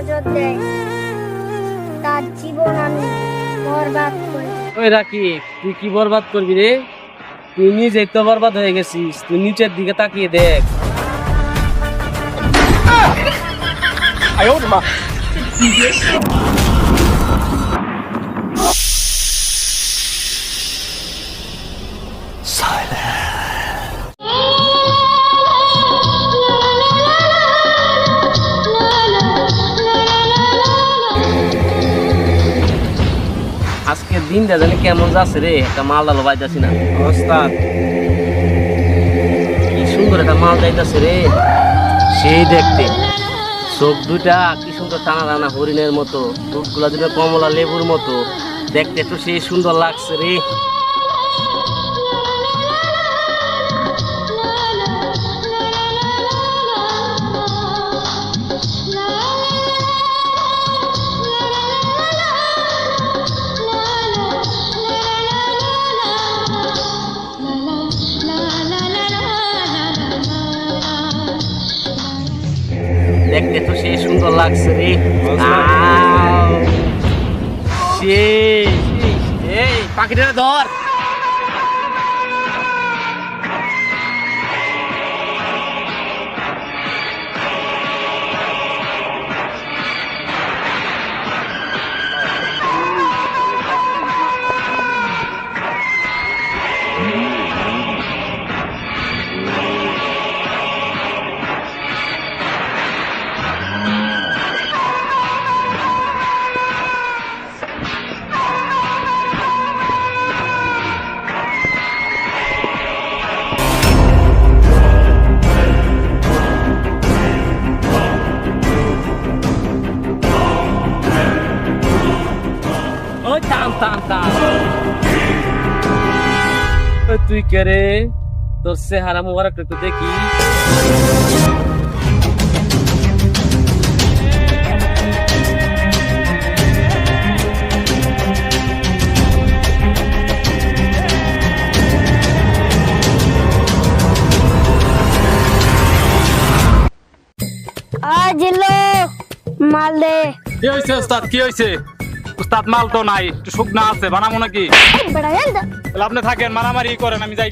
নজর দেয় তার জীবন আমি বরবাদ করি ওই রাকিব তুই কি বরবাদ করবি রে তুই নিজেই তো বরবাদ হয়ে গেছিস তুই নিচের দিকে তাকিয়ে দেখ আজকে দিনটা জানি কেমন যাচ্ছে রে? একটা মাল ডালো বাইতেছি না। কি সুন্দর একটা মাল যাইতেছে রে। সেই দেখতে। চোখ দুইটা কি সুন্দর টানা টানা হরিণের মতো। দুধগুলা দুটো কমলা লেবুর মতো। দেখতে তো সেই সুন্দর লাগছে রে। দেখতে তো সেই সুন্দর লাগছে রে। এই পাখিটা ধর। ওই থাম থাম থাম ওই তুই কে রে তোর চেহারা মোবারক একটু দেখি আয় জিল্লো মাল দে কি হয়েছে উস্তাদ কি হয়েছে উস্তাদ মাল তো নাই একটু শুকনা আছে বানাবো নাকি? আপনি থাকেন মারামারি করেন আমি যাই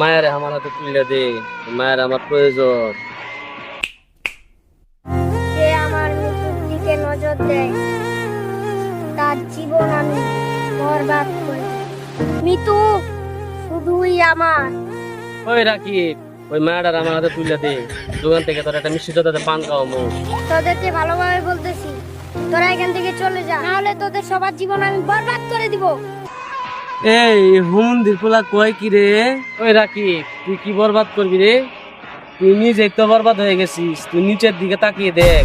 মায়ের আমার হাতে তুলে দে মায়ের আমার প্রয়োজন। যে আমার মৃত্যুর দিকে নজর দেয়? তার জীবন আমি বরবাদ করে। দেব। মৃত্যু শুধুই আমার। ওই রাখি ওই মায়ের আমার হাতে তুলে দে। দোকান থেকে তোর একটা মিষ্টি জোতাতে পান খাওয়াবো তোদেরকে ভালোভাবে বলতেছি তোরা এখান থেকে চলে যা নাহলে তোদের সবার জীবন আমি বরবাদ করে দিব। এই হুমন্দির পোলা কয় কি রে? ওই রাকি তুই কি বরবাদ করবি রে? তুই নিজেই তো বরবাদ হয়ে গেছিস তুই নিচের দিকে তাকিয়ে দেখ।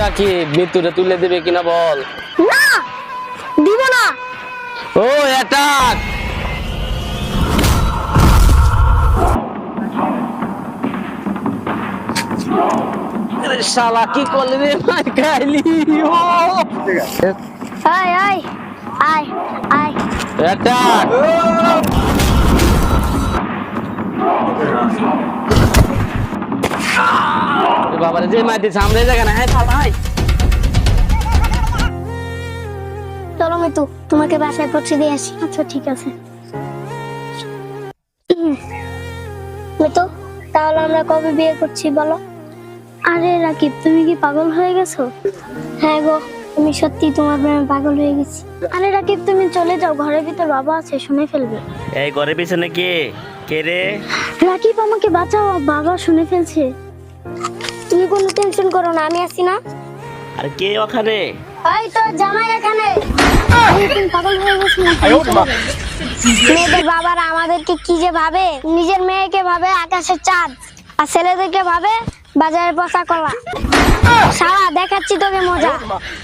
রাকি মৃত্যুটা তুলে দেবে কিনা বল। না! না। ও অ্যাটাক শালা কি করলি রে মাই খাইলি? ও। আয় আয় আয় আয়। অ্যাটাক বাবারে যে মাইতে সামনে জায়গা না হ্যাঁ ভাই চলো মিতু তোমাকে বাসায় পৌঁছে দিয়ে আসি। আচ্ছা ঠিক আছে। মিতু তাহলে আমরা কবে বিয়ে করছি বলো? আরে রাকিব তুমি কি পাগল হয়ে গেছো? হ্যাঁ গো আমি সত্যি তোমার প্রেমে পাগল হয়ে গেছি। আরে রাকিব তুমি চলে যাও ঘরের ভিতর বাবা আছে শুনে ফেলবে। এই ঘরের পিছনে কে? কে রে? রাকিব আমাকে বাঁচাও বাবা শুনে ফেলছে। তুমি কোনো টেনশন করো না আমি আছি না। আর কে ওখানে? এই তো জামাই এখানে। পাগল হয়ে মেয়েদের বাবারা আমাদেরকে কি যে ভাবে? নিজের মেয়েকে ভাবে আকাশের চাঁদ আর ছেলেদেরকে ভাবে বাজারের পচা কলা। সারা দেখাচ্ছি তোকে মজা।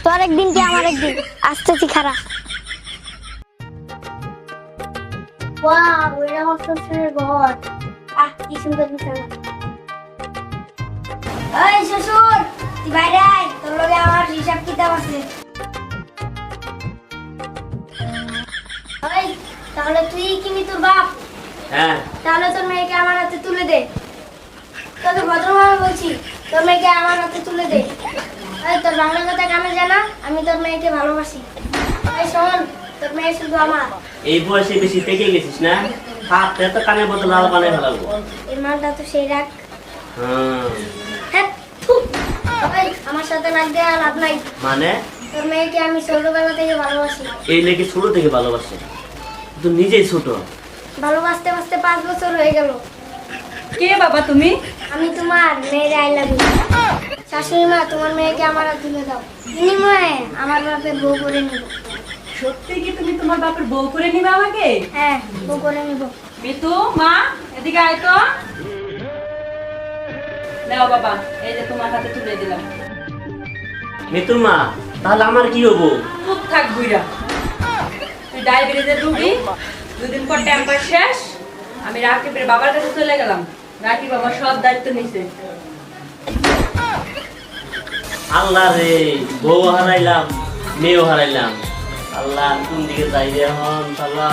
তোর একদিন কি আমার একদিন? আসতেছি খারা ওয়াও এটা আমার ঘর। আহ কি সুন্দর বিছানা এই শ্বশুর তুই বাইরে আয়। তোর লগে আমার হিসাব কিতাব আছে। তাহলে তুই কি তোর বাপ? হ্যাঁ। তাহলে তোর মেয়েকে আমার হাতে তুলে দে। তোকে ভদ্রভাবে বলছি তোর মেয়েকে আমার হাতে তুলে দে। এই তোর বাংলা কথা কানে জানা আমি তোর মেয়েকে ভালোবাসি। এই শোন তোর মেয়ে শুধু আমার। এই বয়সে বেশি পেকে গেছিস না? হাতে তো কানের মতো লাল বানায় ফেলাবো এই মালটা তো সেই রাখ হ্যাঁ। হ্যাঁ আমার সাথে নাক দেওয়া লাভ নাই। মানে? তোর মেয়েকে আমি ছোটবেলা থেকে ভালোবাসি। এই লেগে ছোট থেকে ভালোবাসে? তো নিজেই ছোট। ভালোবাসতে বাসতে পাঁচ বছর হয়ে গেল। কে বাবা তুমি? আমি তোমার মেয়ের আই লাভ ইউ। শাশুড়ি মা তোমার মেয়েকে আমার হাতে তুলে দাও। বিনিময়ে আমার বাপের বউ করে নিব। সত্যি কি তুমি তোমার বাপের বউ করে নিবে আমাকে? হ্যাঁ বউ করে নিব। মিতু মা এদিকে আয় তো। নাও বাবা এই যে তোমার হাতে তুলে দিলাম। মিতুর মা তাহলে আমার কি হব? চুপ থাক বুইরা আমি বাবার কাছে চলে গেলাম। সব দায়িত্ব আল্লাহ রে, বউ হারাইলাম, মেয়েও হারাইলাম। আল্লাহ, কোন দিকে যাই রে এখন আল্লাহ